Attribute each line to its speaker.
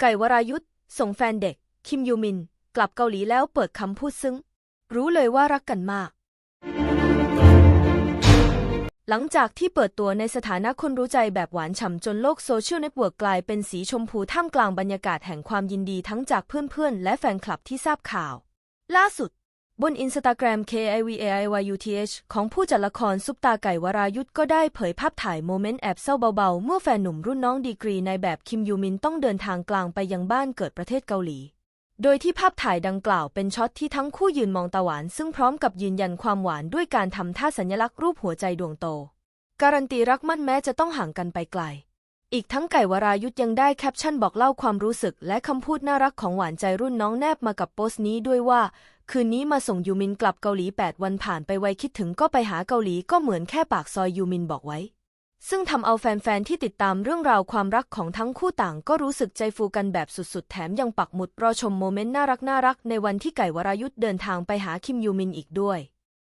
Speaker 1: ไก่วรายุทธส่งแฟนเด็ก คิมยูมิน กลับเกาหลีแล้วเปิดคำพูดซึ้ง รู้เลยว่ารักกันมาก หลังจากที่เปิดตัวในสถานะคนรู้ใจแบบหวานฉ่ำจนโลกโซเชียลเน็ตเวิร์กกลายเป็นสีชมพูท่ามกลางบรรยากาศแห่งความยินดีทั้งจากเพื่อนๆ และแฟนคลับที่ทราบข่าว ล่าสุด บนอินสตาแกรม KIVAIYUTH ของผู้จัดละครซุปตาไก่วรายุทธก็ได้เผยภาพถ่ายโมเมนต์แอบเศร้าเบาๆ เมื่อแฟนหนุ่มรุ่นน้องดีกรีในแบบคิมยูมินต้องเดินทางกลางไปยังบ้านเกิดประเทศเกาหลี โดยที่ภาพถ่ายดังกล่าวเป็นช็อตที่ทั้งคู่ยืนมองตาหวานซึ่งพร้อมกับยืนยันความหวานด้วยการทำท่าสัญลักษณ์รูปหัวใจดวงโต การันตีรักมั่นแม้จะต้องห่างกันไปไกล อีกทั้งไก่วรายุทธยังได้แคปชั่นบอกเล่าความรู้สึก และคำพูดน่ารักของหวานใจรุ่นน้องแนบมากับโพสต์นี้ด้วยว่า คืนนี้มาส่งยูมินกลับเกาหลี 8 วันผ่านไปไวคิดถึงก็ไปหาเกาหลีก็เหมือนแค่ปากซอยยูมินบอกไว้ ซึ่งทำเอาแฟนๆ ที่ติดตามเรื่องราวความรักของทั้งคู่ต่าง ก็รู้สึกใจฟูกันแบบสุดๆ แถมยังปักหมุดรอชมโมเมนต์น่ารักๆในวันที่ไก่วรายุทธเดินทางไปหาคิมยูมินอีกด้วย